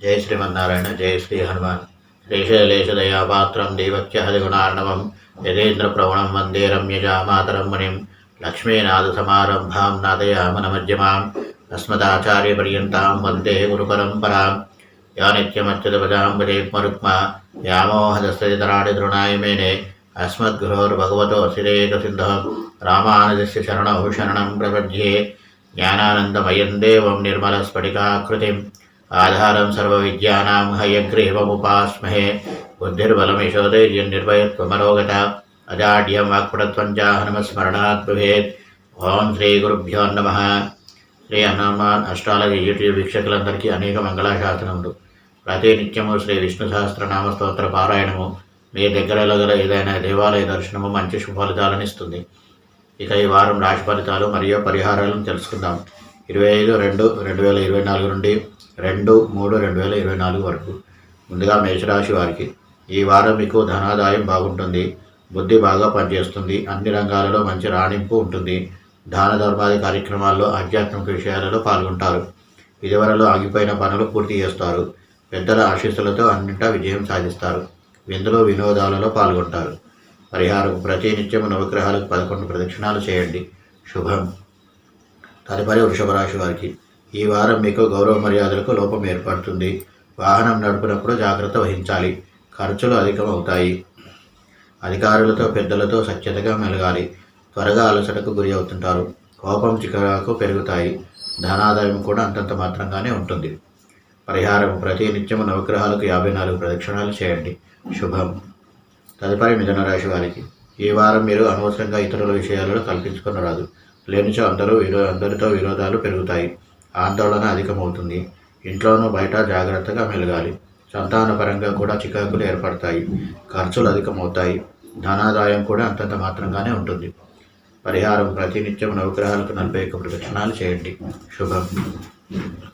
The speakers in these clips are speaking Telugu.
జయ శ్రీమన్నారాయణ జయ శ్రీ హనుమాన్ శ్రీశైలేశదయాపాత్రం దేవత్యహదిగుణార్ణవం యదేంద్రప్రవణం వందే రమ్యజామాతరం మునిం లక్ష్మీనాథసమారంభాం నాదయామనమధ్యమాం అస్మదాచార్యపర్యంతాం వందే గురుపరంపరాం యా నిత్యమచ్యుతపదాం భజేత్మరుక్మ వ్యామోహదస్తరాణి తృణాయ మేనే అస్మద్గురోర్భగవతో శ్రీరేకసిద్ధ రామానుజస్య శరణౌ శరణం ప్రపద్యే జ్ఞానానందమయం దేవం నిర్మలస్ఫటికాకృతిం ఆధారం సర్వవిద్యానాం హయగ్రీవముపాస్మహే. బుద్ధిర్బలమిశోధైర్యం నిర్భయత్వమరోగత అజాడ్యం వాక్పుడత్వం చ హనుమస్మరణాత్ భవేత్ ఓం శ్రీ గురుభ్యో నమ. శ్రీ హనుమాన్ అష్టాలజీ యూట్యూబ్ వీక్షకులందరికీ అనేక మంగళాశాసనములు. ప్రతి నిత్యము శ్రీ విష్ణు సహస్రనామ స్తోత్ర పారాయణము. మీ దగ్గరలో గల ఏదైనా దేవాలయ దర్శనము మంచి శుభఫలితాలను ఇస్తుంది. ఇక ఈ వారం రాశి ఫలితాలు మరియు పరిహారాలను తెలుసుకుందాం. ఇరవై ఐదు రెండు రెండు వేల ఇరవై నాలుగు నుండి రెండు మూడు రెండు వేల ఇరవై నాలుగు వరకు ముందుగా మేషరాశి వారికి ఈ వారం మీకు ధనాదాయం బాగుంటుంది బుద్ధి బాగా పనిచేస్తుంది అన్ని రంగాలలో మంచి రాణింపు ఉంటుంది. దాన ధర్మాది కార్యక్రమాల్లో ఆధ్యాత్మిక విషయాలలో పాల్గొంటారు. ఇదివరలో ఆగిపోయిన పనులు పూర్తి చేస్తారు. పెద్దల ఆశీస్సులతో అన్నింటా విజయం సాధిస్తారు. విందులో వినోదాలలో పాల్గొంటారు. పరిహారం ప్రతి నిత్యం నవగ్రహాలకు పదకొండు ప్రదక్షిణాలు చేయండి. శుభం. తదుపరి వృషభ రాశి వారికి ఈ వారం మీకు గౌరవ మర్యాదలకు లోపం ఏర్పడుతుంది. వాహనం నడుపునప్పుడు జాగ్రత్త వహించాలి. ఖర్చులు అధికమవుతాయి. అధికారులతో పెద్దలతో సఖ్యతగా మెలగాలి. త్వరగా అలసటకు గురి అవుతుంటారు. కోపం చికరాకు పెరుగుతాయి. ధనాదాయం కూడా అంతంత మాత్రంగానే ఉంటుంది. పరిహారం ప్రతి నిత్యము నవగ్రహాలకు యాభై నాలుగు ప్రదక్షిణాలు చేయండి. శుభం. తదుపరి మిథున రాశి వారికి. ఈ వారం మీరు అనవసరంగా ఇతరుల విషయాలలో కల్పించుకునరాదు లేనిచో అందరూ విరో అందరితో విరోధాలు పెరుగుతాయి. ఆందోళన అధికమవుతుంది. ఇంట్లోనూ బయట జాగ్రత్తగా మెలగాలి. సంతానపరంగా కూడా చికాకులు ఏర్పడతాయి. ఖర్చులు అధికమవుతాయి. ధనాదాయం కూడా అంతంత మాత్రంగానే ఉంటుంది. పరిహారం ప్రతినిత్యం నవగ్రహాలకు నలభై ఒక్క ప్రదక్షిణాలు చేయండి. శుభం.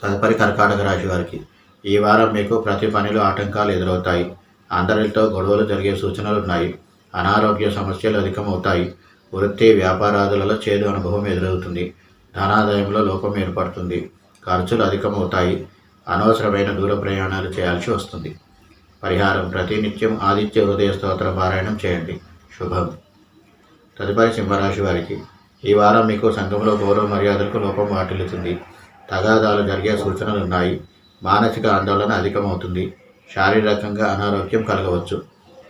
తదుపరి కర్కాటక రాశి వారికి ఈ వారం మీకు ప్రతి పనిలో ఆటంకాలు ఎదురవుతాయి. అందరితో గొడవలు జరిగే సూచనలు ఉన్నాయి. అనారోగ్య సమస్యలు అధికమవుతాయి. వృత్తి వ్యాపారాదులలో చేదు అనుభవం ఎదురవుతుంది. ధనాదాయంలో లోపం ఏర్పడుతుంది. ఖర్చులు అధికమవుతాయి. అనవసరమైన దూర ప్రయాణాలు చేయాల్సి వస్తుంది. పరిహారం ప్రతినిత్యం ఆదిత్య హృదయ స్తోత్ర పారాయణం చేయండి. శుభం. తదుపరి సింహరాశి వారికి ఈ వారం మీకు సంఘంలో గౌరవ మర్యాదలకు లోపం వాటిల్లుతుంది. తగాదాలు జరిగే సూచనలు ఉన్నాయి మానసిక ఆందోళన అధికమవుతుంది. శారీరకంగా అనారోగ్యం కలగవచ్చు.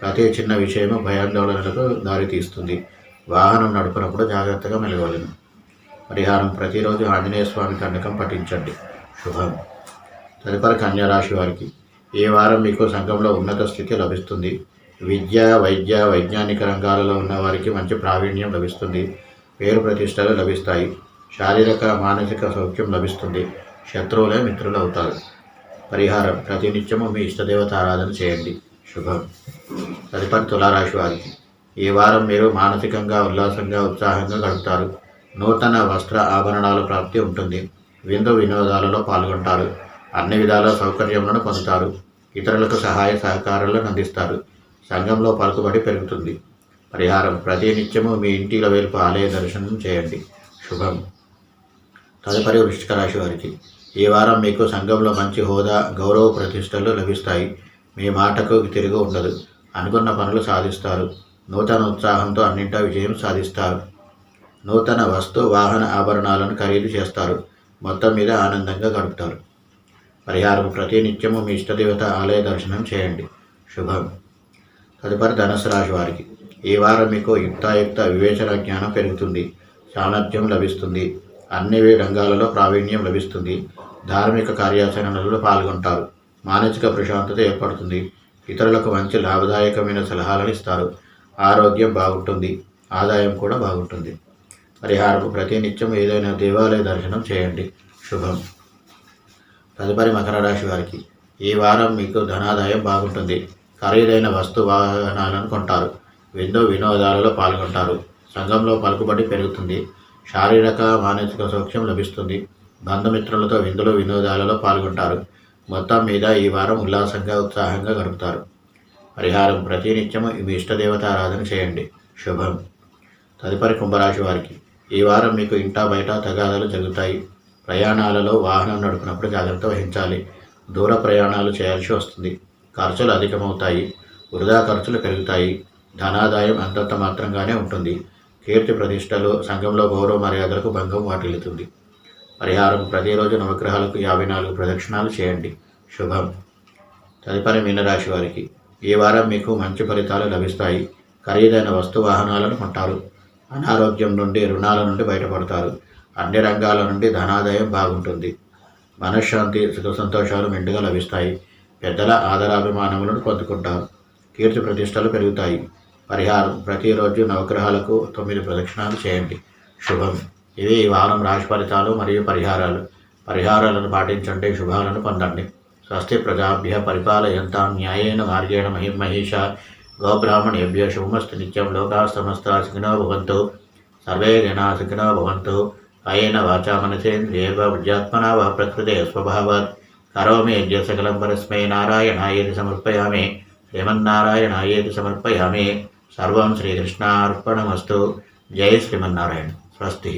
ప్రతి చిన్న విషయము భయాందోళనలకు దారితీస్తుంది. వాహనం నడుపునప్పుడు జాగ్రత్తగా మెలగవలను. పరిహారం ప్రతిరోజు ఆంజనేయ స్వామి కండకం పఠించండి. శుభం. తదుపరి కన్యారాశి వారికి ఈ వారం మీకు సంఘంలో ఉన్నత స్థితి లభిస్తుంది? విద్య వైద్య వైజ్ఞానిక రంగాలలో ఉన్న వారికి మంచి ప్రావీణ్యం లభిస్తుంది. పేరు ప్రతిష్టలు లభిస్తాయి. శారీరక మానసిక సౌఖ్యం లభిస్తుంది. శత్రువులే మిత్రులు అవుతారు. పరిహారం. ప్రతినిత్యము మీ ఇష్టదేవత ఆరాధన చేయండి. శుభం. తదుపరి తులారాశి వారికి ఈ వారం మీరు మానసికంగా ఉల్లాసంగా ఉత్సాహంగా గడుపుతారు? నూతన వస్త్ర ఆభరణాల ప్రాప్తి ఉంటుంది. విందు వినోదాలలో పాల్గొంటారు. అన్ని విధాల సౌకర్యములను పొందుతారు. ఇతరులకు సహాయ సహకారాలను అందిస్తారు. సంఘంలో పలుకుబడి పెరుగుతుంది. పరిహారం ప్రతి నిత్యము మీ ఇంటిల వైపు ఆలయ దర్శనం చేయండి. శుభం. తదుపరి వృష్టిక రాశి వారికి ఈ వారం మీకు సంఘంలో మంచి హోదా గౌరవ ప్రతిష్టలు లభిస్తాయి. మీ మాటకు తిరుగు ఉండదు. అనుకున్న పనులు సాధిస్తారు. నూతన ఉత్సాహంతో అన్నింటా విజయం సాధిస్తారు. నూతన వస్తు వాహన ఆభరణాలను ఖరీదు చేస్తారు. మొత్తం మీద ఆనందంగా గడుపుతారు. పరిహారం ప్రతి నిత్యము మీ ఇష్టదేవత ఆలయ దర్శనం చేయండి. శుభం. తదుపరి ధనుసు రాశి వారికి. ఈ వారం మీకు యుక్తాయుక్త వివేచన జ్ఞానం పెరుగుతుంది. సామర్థ్యం లభిస్తుంది. అన్ని రంగాలలో ప్రావీణ్యం లభిస్తుంది. ధార్మిక కార్యాచరణలలో పాల్గొంటారు. మానసిక ప్రశాంతత ఏర్పడుతుంది. ఇతరులకు మంచి లాభదాయకమైన సలహాలను ఇస్తారు. ఆరోగ్యం బాగుంటుంది. ఆదాయం కూడా బాగుంటుంది. పరిహారం ప్రతినిత్యం ఏదైనా దేవాలయ దర్శనం చేయండి. శుభం. తదుపరి మకర రాశి వారికి ఈ వారం మీకు ధనాదాయం బాగుంటుంది. ఖరీదైన వస్తు వాహనాలను కొంటారు. విందు వినోదాలలో పాల్గొంటారు. సంఘంలో పలుకుబడి పెరుగుతుంది. శారీరక మానసిక సౌఖ్యం లభిస్తుంది. బంధుమిత్రులతో విందులు వినోదాలలో పాల్గొంటారు. మొత్తం మీద ఈ వారం ఉల్లాసంగా ఉత్సాహంగా గడుపుతారు. పరిహారం ప్రతినిత్యము మీ ఇష్టదేవత ఆరాధన చేయండి. శుభం. తదుపరి కుంభరాశి వారికి ఈ వారం మీకు ఇంటా బయట తగాదాలు జరుగుతాయి. ప్రయాణాలలో వాహనం నడుపునప్పుడు జాగ్రత్త వహించాలి. దూర ప్రయాణాలు చేయాల్సి వస్తుంది. ఖర్చులు అధికమవుతాయి. వృధా ఖర్చులు పెరుగుతాయి. ధనాదాయం అంతంత మాత్రంగానే ఉంటుంది. కీర్తి ప్రతిష్టలు సంఘంలో గౌరవ మర్యాదలకు భంగం వాటిల్లుతుంది. పరిహారం ప్రతిరోజు నవగ్రహాలకు యాభై నాలుగు ప్రదక్షిణాలు చేయండి. శుభం. తదుపరి మీనరాశి వారికి. ఈ వారం మీకు మంచి ఫలితాలు లభిస్తాయి. ఖరీదైన వస్తు వాహనాలను కొంటారు. అనారోగ్యం నుండి రుణాల నుండి బయటపడతారు. అన్ని రంగాల నుండి ధనాదాయం బాగుంటుంది. మనశ్శాంతి సుఖ సంతోషాలు మెండుగా లభిస్తాయి. పెద్దల ఆదరాభిమానములను పొందుకుంటారు కీర్తి ప్రతిష్టలు పెరుగుతాయి. పరిహారం ప్రతిరోజు నవగ్రహాలకు తొమ్మిది ప్రదక్షిణాలు చేయండి. శుభం. ఇవి ఈ వారం రాశి ఫలితాలు మరియు పరిహారాలు. పరిహారాలను పాటించండి శుభాలను పొందండి. స్వస్తి ప్రజాభ్య పరిపాలయంతాం న్యాయేన మార్గేణ మహిమహేష మహిష గోబ్రాహ్మణేభ్య శుభమస్తు నిత్యం లోకా సమస్త సుఖినో భవంతు సర్వే జనా సుఖినో భవంతు అయేన వాచా మనసేంద్రియర్వ విద్యాత్మనా వా ప్రకృతే స్వభావాత్ కరోమి యజ్ఞ సకలం పరస్మై నారాయణాయేతి సమర్పయామి శ్రీమన్నారాయణాయేతి సమర్పయామి సర్వం శ్రీకృష్ణార్పణమస్తు జై శ్రీమన్నారాయణ స్వస్తి